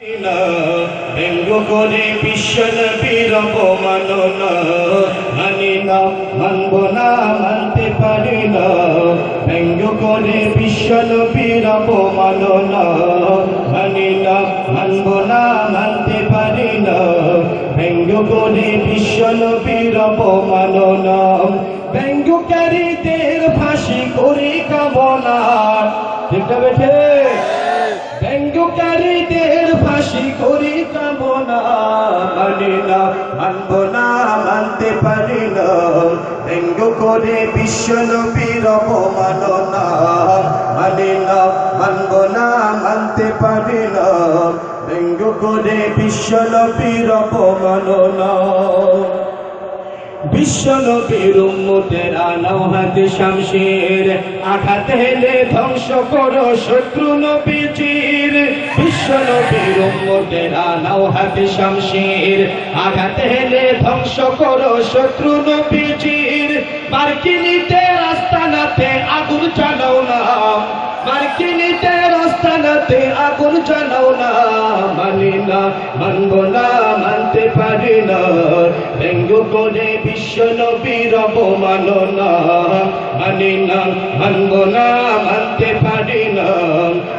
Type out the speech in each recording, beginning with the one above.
ব্যঙ্গ করে বিশ্ব নবীর অপমাননা মানি না, মানব না, মানতে পারি না। ব্যঙ্গ করে বিশ্ব নবীর অপমাননা মানি না, মানব না, মানতে পারি না। ব্যঙ্গ করে বিশ্ব নবীর অপমাননা ব্যঙ্গকারীদের ফাঁসি করে কামনা। ঠিক বেঠে? ব্যঙ্গকারীদের ফাঁসি করি কামনা মানি না, মানব না, মানতে পারি না। ব্যঙ্গ করে বিশ্ব অপমাননা মানি না, মানব না, মানতে পারি না। ব্যঙ্গ করে অপমাননা। বিশ্ব নবীর উম্মতের আনাও হাতে শামশের আঘাত হেলে ধ্বংস করো শত্রু নবীজির আঘাত হেলে ধ্বংস করো শত্রু নবীজির। মার্কিনিতে না মানব না মানতে পারি না ব্যঙ্গ করে বিশ্ব নবীর অবমাননা। মানি না, মানব না মানতে পারি না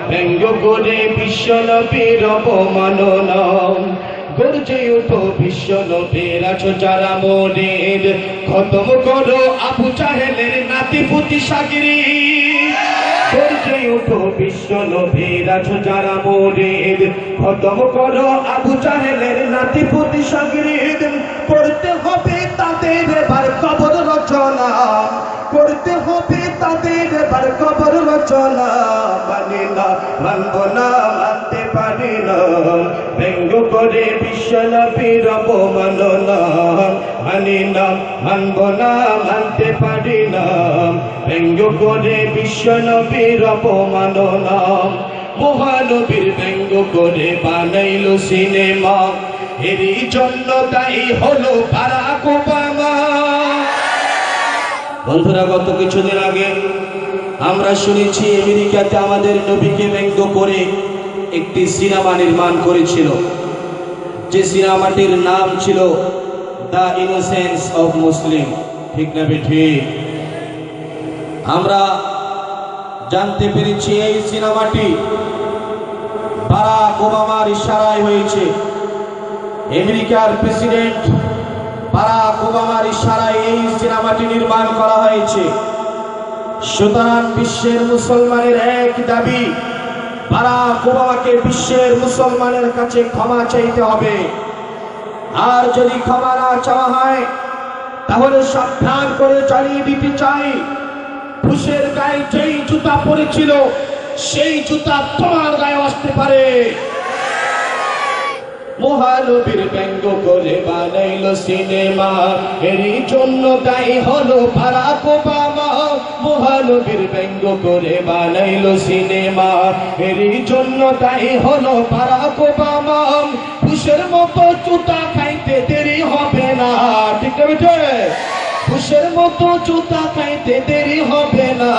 ব্যঙ্গ করে বিশ্ব নবীর অবমাননা। গর্জে উঠো বিশ্ব নবীর আছো যারা মোদের খতম করো আবু চাহেলের নাতি পুতি সাগিরি। গর্জে উঠো বিশ্ব নবীর আছো যারা মোদের খতম করো আবু চাহেলের নাতি পুতি সাগিরি করতে হবে তাদের এবার কবর রচনা। করতে হবে তাদের এবার কবর রচনা। মানি না, মানব না, মানতে পারি না। ব্যঙ্গ করে বিশ্ব নবীর অবমাননা মানি না মানব না মানতে পারি না ব্যঙ্গ করে বিশ্ব নবীর অপমাননা মহানবীর ব্যঙ্গ করে বানাইল সিনেমা। এরই জন্য তাই হলো বারাক ওবামা। বন্ধুরা, গত কিছুদিন আগে আমরা শুনেছি আমেরিকাতে আমাদের নবীকে ব্যঙ্গ করে একটি সিনেমা নির্মাণ করেছিল। যে সিনেমাটির নাম ছিল দ্য ইনোসেন্স অফ মুসলিম ঠিক না ঠিক আমরা জানতে পেরেছি এই সিনেমাটি বারাক ওবামার ইশারায় হয়েছে। আমেরিকার প্রেসিডেন্ট বারাক ওবামার ইশারায় এই সিনেমাটি নির্মাণ করা হয়েছে। সুতরাং বিশ্বের মুসলমানের এক দাবি, বারাক ওবামাকে বিশ্বের মুসলমানের কাছে ক্ষমা চাইতে হবে। আর যদি ক্ষমা না চাওয়া হয়, তাহলে সাবধান করে চালিয়ে দিতে চাই। পুষের গায়ে যেই জুতা পরেছিল সেই জুতা তোমার গায়ে আসতে পারে। মহানবীর ব্যঙ্গ করে বানাইল সিনেমা, এরই জন্য দায়ী হলো বারাক ওবামা। মহানবীর ব্যঙ্গ করে বানাইল সিনেমা, এরই জন্য দায়ী হলো বারাক ওবামা। পুষের মতো জুতা খুশের মতো জুতা খাইতে দেরি হবে না।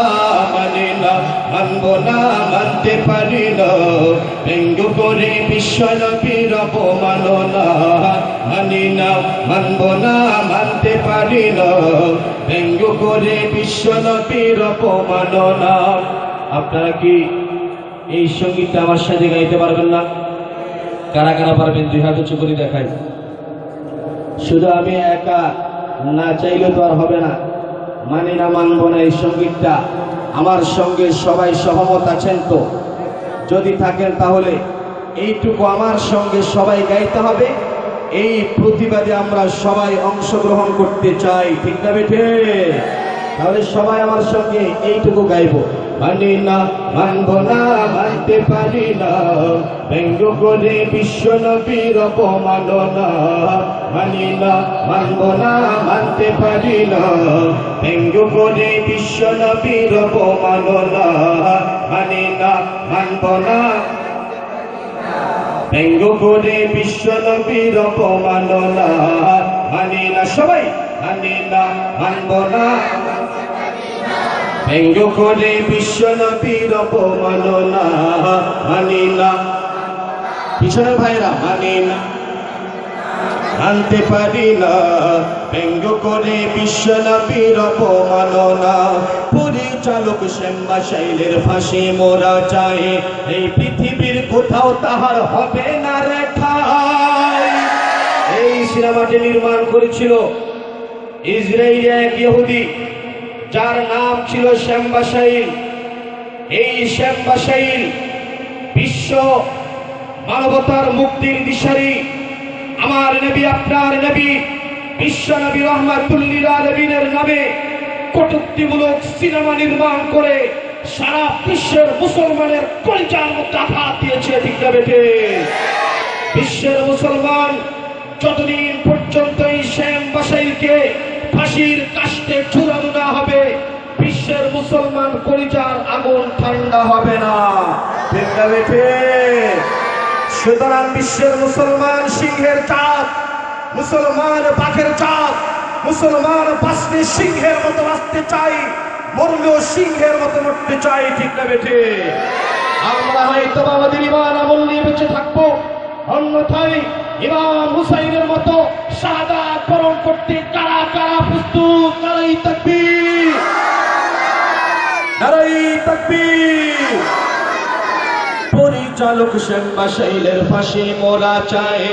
মানে না, মানব না, মানতে পারি ব্যঙ্গ করে বিশ্ব নবীর অপমাননা মানি না, মানব না, মানতে পারি ব্যঙ্গ করে বিশ্ব নবীর অপমাননা আপনারা কি এই সঙ্গীতটা আমার সাথে গাইতে পারবেন না? কারা কারা পারবেন? দুই হাত উঁচু করে দেখাই। শুধু আমি একা, না চাইলে তো আর হবে না। মানি না মানবো না এই সঙ্গীতটা। আমার সঙ্গে সবাই সহমত আছেন তো? যদি থাকেন তাহলে এইটুকু আমার সঙ্গে সবাই গাইতে হবে। এই প্রতিবাদে আমরা সবাই অংশগ্রহণ করতে চাই, ঠিক না বেঠে? তাহলে সবাই আমার সঙ্গে এইটুকু গাইবো। মানি না মানব না, মানতে পারি না ব্যঙ্গ করে বিশ্ব নবীর অপমাননা। মানি না মানব না, মানতে পারি না ব্যঙ্গ করে বিশ্ব নবীর অপমাননা। মানি না মানব না, ব্যঙ্গ করে বিশ্ব নবীর অপমাননা। মানি না সবাই মানি না মানব না ব্যঙ্গ করে বিশ্ব নবীর অপমাননা মানি না পিছনের ভাইরা মানি না আনতে পারি না ব্যঙ্গ করে বিশ্ব নবীর অপমাননা। পরিচালক শ্যাম্বা শৈলের ফাঁসি মোরা চায়, এই পৃথিবীর কোথাও তাহার হবে না রেখা এই সিনেমাটি নির্মাণ করেছিল ইসরায়েলি এক ইহুদি। যার নাম ছিল শ্যাম্বা শাইল এই শ্যাম্বা শাইল বিশ্ব মানবতার মুক্তির দিশারি। আমার নবী, আপনার নবী, বিশ্ব নবী রহমাতুল্লিল আলমিনের নামে কটুক্তিমূলক সিনেমা নির্মাণ করে সারা বিশ্বের মুসলমানের কলিজার মধ্যে আঘাত দিয়েছে না বিশ্বের মুসলমান যতদিন পর্যন্ত এই শ্যাম বাসাইলকে ফাঁসির কাস্তে ঝুলানো না হবে মুসলমান কলিজার আগুন ঠান্ডা হবে না। সুতরাং বিশ্বের মুসলমান সিংহের চাঁদ মুসলমান পাখের চাঁদ মুসলমান বাঁচতে সিংহের মতো বাঁচতে চাই মরলেও সিংহের মতো মরতে চাই ঠিক না বেঠে? আমরা হয়তো আমাদের ইমান আমল নিয়ে বেঁচে থাকব অন্যথায় ইমাম হুসাইনের মতো সাদা বরণ করতে কারা কারা প্রস্তুত নারাই তাকবীর। পরিচালক শৈলের ফাঁসি মোরা চায়।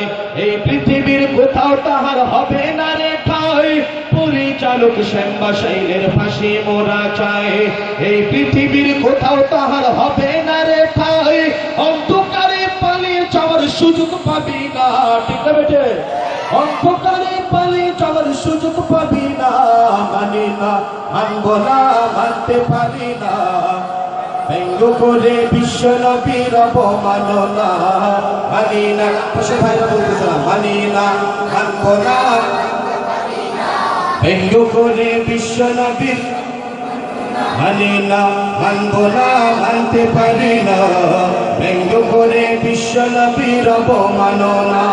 এই পৃথিবীর কোথাও তাহার হবে না রে ঠাই। পরিচালক শ্যাম্বা শৈলের ফাঁসি মোরা চায়। এই পৃথিবীর কোথাও তাহার হবে না রে ঠাই। অন্ধকারে পালিয়ে যাওয়ার সুযোগ পাবি না। ঠিক না বেটে? অন্ধকারে পালিয়ে যাওয়ার সুযোগ পাবি না। মানি না মানব মানতে পারি না। ব্যঙ্গ করে বিশ্ব নবীর অবমাননা মানি না। ভাইরা বলতেছিলাম মানি না। মানব না। ব্যঙ্গ করে বিশ্ব নবীর মানি না। মানব না, মানতে পারি না। ব্যঙ্গ করে বিশ্ব নবীর অবমাননা